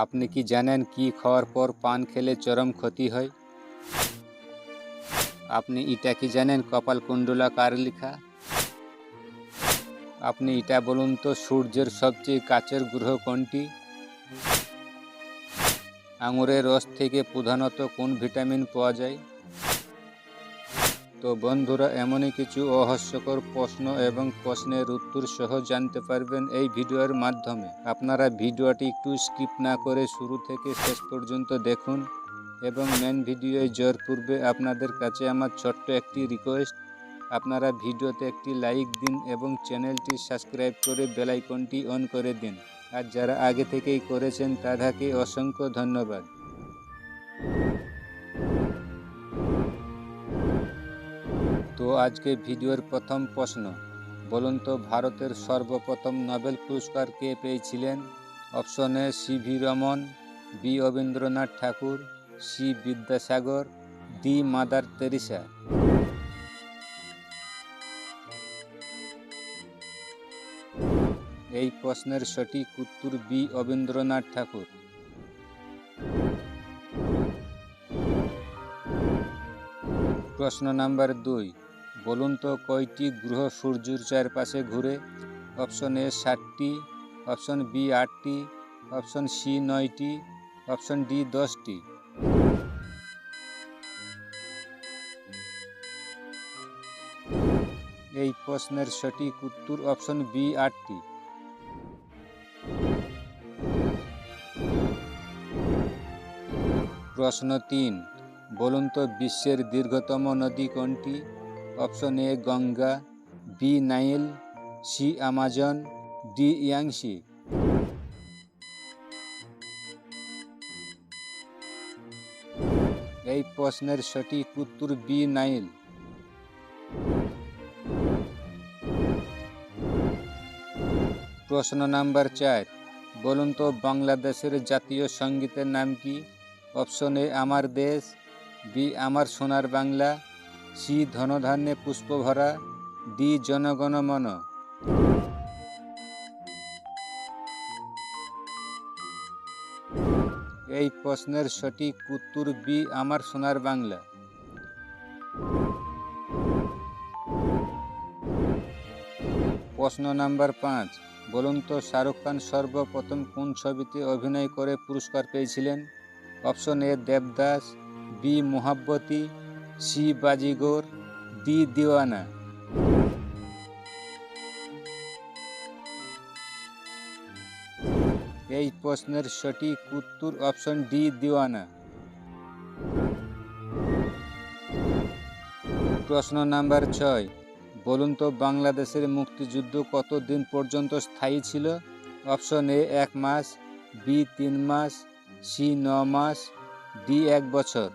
আপনি কি জানেন কি খাওয়ার পর পান খেলে চরম ক্ষতি হয়? আপনি এটা কি জানেন কপাল কুণ্ডলা কার লেখা? আপনি এটা বলুন তো সূর্যের সবচেয়ে কাছের গ্রহ কোনটি? আঙুরের রস থেকে প্রধানত কোন ভিটামিন পাওয়া যায়? তো বন্ধুরা, এমনই কিছু অহাস্যকর প্রশ্ন এবং প্রশ্নের উত্তর সহ জানতে পারবেন এই ভিডিওর মাধ্যমে। আপনারা ভিডিওটি একটু স্কিপ না করে শুরু থেকে শেষ পর্যন্ত দেখুন এবং মেন ভিডিওয় জোর পূর্বে আপনাদের কাছে আমার ছোট্ট একটি রিকোয়েস্ট আপনারা ভিডিওতে একটি লাইক দিন এবং চ্যানেলটি সাবস্ক্রাইব করে বেলাইকনটি অন করে দিন। আর যারা আগে থেকেই করেছেন, তাদেরকে অসংখ্য ধন্যবাদ। আজকে ভিডিওর প্রথম প্রশ্ন। বলুন তো, ভারতের সর্বপ্রথম নোবেল পুরস্কার কে পেয়েছিলেন? Option A, C V Raman, B Rabindranath Thakur, C Vidyasagar, D mother Teresa. এই প্রশ্নের সঠিক উত্তর বি রবীন্দ্রনাথ ঠাকুর। প্রশ্ন নাম্বার দুই বলুন তো কয়টি গ্রহ সূর্যের চারপাশে ঘুরে? অপশন এ ষাটটি অপশন বি আটটি, অপশন সি নয়টি, অপশন ডি দশটি। এই প্রশ্নের সঠিক উত্তর অপশন বি আটটি। প্রশ্ন তিন, বলুন তো বিশ্বের দীর্ঘতম নদী কোনটি? Option A Ganga B Nile C Amazon D Yangtze এই প্রশ্নের সঠিক উত্তর বি নাইল প্রশ্ন নাম্বার চার, বলুন তো বাংলাদেশের জাতীয় সঙ্গীতের নাম কি? অপশন এ, আমার দেশ B Amar Sonar Bangla C Dhanadhanye Pushpabhara D Janagana Mana. এই প্রশ্নের সঠিক উত্তর বি আমার সোনার বাংলা। প্রশ্ন নাম্বার পাঁচ, বলুন তো শাহরুখ খান সর্বপ্রথম কোন ছবিতে অভিনয় করে পুরস্কার পেয়েছিলেন? Option A Devdas, B Mohabbatein C Baazigar D Deewana. এই প্রশ্নের সঠিক উত্তর অপশন ডি দিওয়ানা। প্রশ্ন নাম্বার ছয়, বলুন তো বাংলাদেশের মুক্তিযুদ্ধ কত দিন পর্যন্ত স্থায়ী ছিল? অপশন এ, এক মাস, বি, তিন মাস, সি, ন মাস, ডি, এক বছর।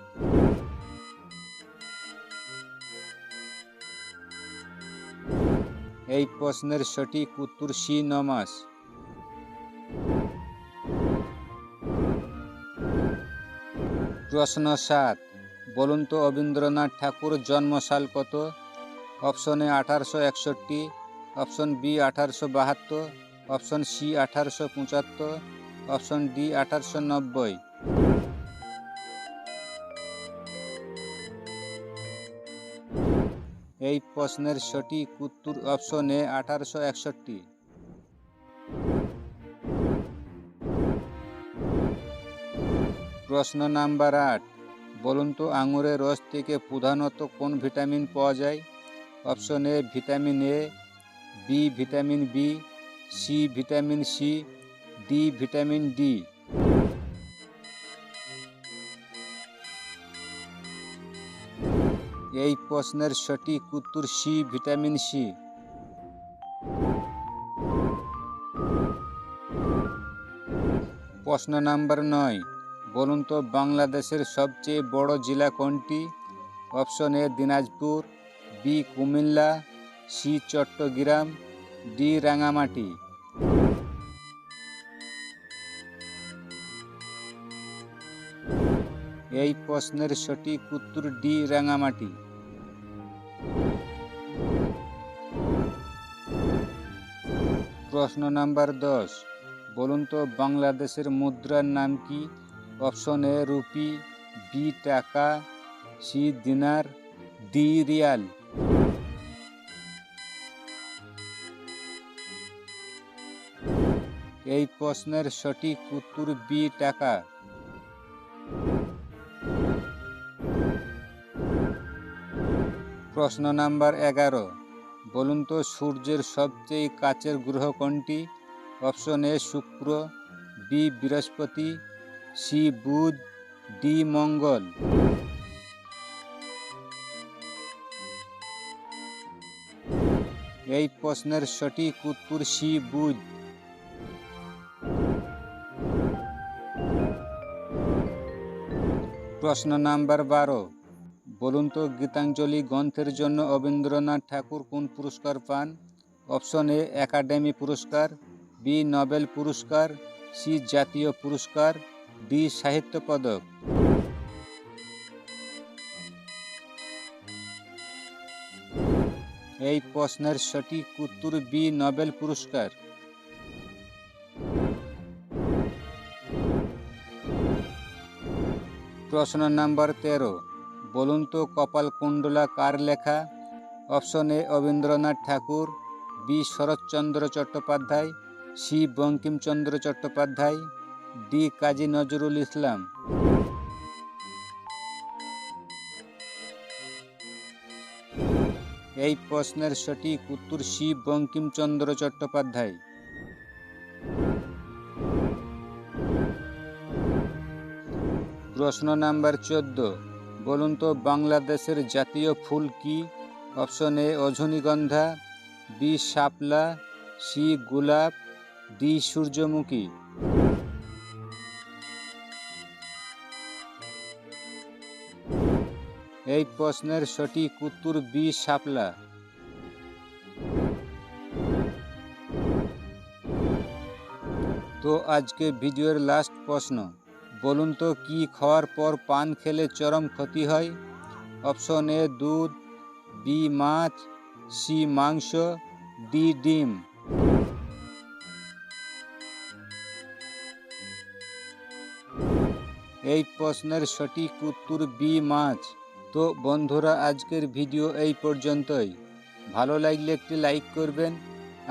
এই প্রশ্নের সঠিক উত্তর সি ন মাস প্রশ্ন সাত, বলুন তো রবীন্দ্রনাথ ঠাকুর জন্মসাল কত? অপশন এ আঠারোশো একষট্টি, অপশন বি আঠারোশো বাহাত্তর, অপশন সি আঠারোশো পঁচাত্তর, অপশন ডি আঠারোশো নব্বই। প্রশ্নের সঠিক উত্তর অপশন এ আঠারোশো একষট্টি। প্রশ্ন নাম্বার আট, বলুন তো আঙুরের রস থেকে প্রধানত কোন ভিটামিন পাওয়া যায়? Option A, vitamin A, B, vitamin B, C, vitamin C, D, vitamin D. এই প্রশ্নের সঠিক উত্তর সি ভিটামিন সি প্রশ্ন নাম্বার নয়, বলুন তো বাংলাদেশের সবচেয়ে বড় জেলা কোনটি? Option A, Dinajpur, B, Comilla, C, Chattogram, D, Rangamati. এই প্রশ্নের সঠিক উত্তর ডি রাঙামাটি। প্রশ্ন নাম্বার দশ, বলুন তো বাংলাদেশের মুদ্রার নাম কি? Option A rupee, B taka, C dinar, D riyal. এই প্রশ্নের সঠিক উত্তর বি টাকা। প্রশ্ন নাম্বার এগারো। বলুন তো, সূর্যের সবচেয়ে কাছের গ্রহ কোনটি? অপশন এ, শুক্র, বি, বৃহস্পতি, সি, বুধ, ডি, মঙ্গল। এই প্রশ্নের সঠিক উত্তর সি, বুধ। প্রশ্ন নাম্বার বারো। বলুন তো, গীতাঞ্জলি গ্রন্থের জন্য অবীন্দ্রনাথ ঠাকুর কোন পুরস্কার পান? অপশন এ, একাডেমি পুরস্কার, বি, নোবেল পুরস্কার, সি, জাতীয় পুরস্কার, ডি, সাহিত্য পদক। এই প্রশ্নের সঠিক উত্তর বি, নোবেল পুরস্কার। প্রশ্ন নাম্বার তেরো। বলুন তো কপালকুণ্ডলা কার লেখা? Option A Rabindranath Thakur, B, Saratchandra Chattopadhyay, C, Bankimchandra Chattopadhyay, D, Kazi Nazrul Islam. এই প্রশ্নের সঠিক উত্তর সি, বঙ্কিমচন্দ্র চট্টোপাধ্যায়। প্রশ্ন নাম্বার চোদ্দ। বলুন তো, বাংলাদেশের জাতীয় ফুল কি? অপশন এ অজনীগন্ধা বি, শাপলা, সি, গোলাপ, ডি, সূর্যমুখী। এই প্রশ্নের সঠিক উত্তর বি, শাপলা। তো আজকে ভিডিওর লাস্ট প্রশ্ন। বলুন তো, কি খাওয়ার পর পান খেলে চরম ক্ষতি হয়? অপশন এ, দুধ, বি, মাছ, সি, মাংস, ডি, ডিম। এই প্রশ্নের সঠিক উত্তর বি, মাছ। তো বন্ধুরা, আজকের ভিডিও এই পর্যন্তই। ভালো লাগলে একটি লাইক করবেন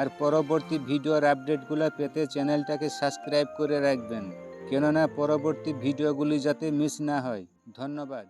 আর পরবর্তী ভিডিওর আপডেটগুলো পেতে চ্যানেলটাকে সাবস্ক্রাইব করে রাখবেন। কেননা পরবর্তী ভিডিওগুলি যাতে মিস না হয়। ধন্যবাদ।